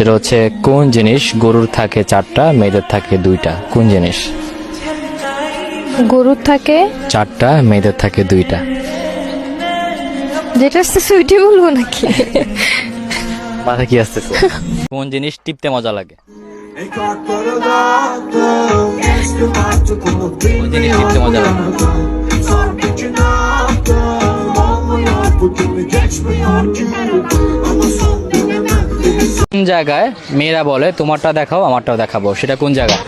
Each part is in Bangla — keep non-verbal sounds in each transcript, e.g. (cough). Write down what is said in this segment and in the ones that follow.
সেটা হচ্ছে কোন জিনিস গরুর থাকে চারটা মেয়েদের থাকে দুইটা? কোন জিনিস? গরুর থাকে? চারটা মেয়েদের থাকে দুইটা। যেটা আসতে সুইটি বলব নাকি? মাথা কি আসতেছে? কোন জিনিস টিপতে মজা লাগে? কোন জিনিস টিপতে মজা লাগে? জায়গায় মেয়েরা বলে, তোমারটা দেখাও, আমারটাও দেখাবো সেটা কোন জায়গায়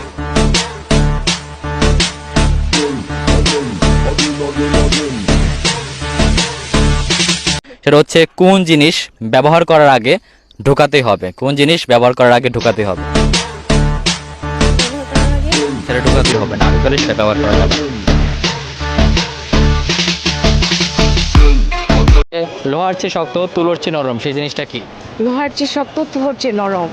সেটা হচ্ছে কোন জিনিস ব্যবহার করার আগে ঢোকাতে হবে? কোন জিনিস ব্যবহার করার আগে ঢোকাতে হবে? সেটা ঢোকাতে হবে না, ঢোকালে সেটা ব্যবহার করা যাবে লোহার চেয়ে শক্ত তুলোর চেয়ে নরম সেই জিনিসটা কি? লোহার চেয়ে শক্ত তোর চেয়ে নরম।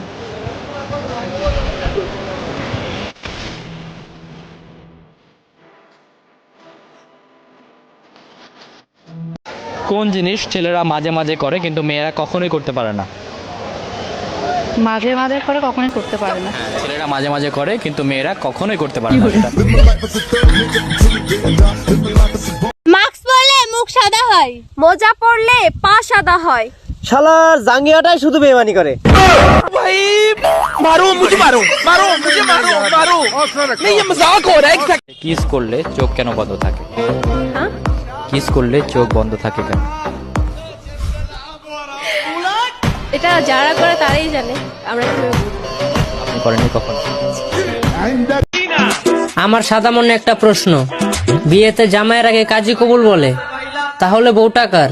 কোন জিনিস ছেলেরা মাঝে মাঝে করে কিন্তু মেয়েরা কখনোই করতে পারে না? মাঝে মাঝে করে কখনোই করতে পারে না। ছেলেরা মাঝে মাঝে করে কিন্তু মেয়েরা কখনোই করতে পারে না। (laughs) মোজা পরলে পা সাদা হয়। শালার জাঙ্গিয়াটাই শুধু বেমানি করে। ভাই মারো মুঝে মারো মারো মুঝে মারো মারো। নেই ये मजाक हो रहा है কিস করলে চোখ কেন বন্ধ থাকে? হ্যাঁ? কিস করলে চোখ বন্ধ থাকে কেন? এটা যারা করে তারাই জানে আমরা কীভাবে? আপনি করেননি কখন? আমার সাদা মনে একটা প্রশ্ন। বিয়েতে জামাইয়ের আগে কাজী কবুল বলে তাহলে বউটা কার?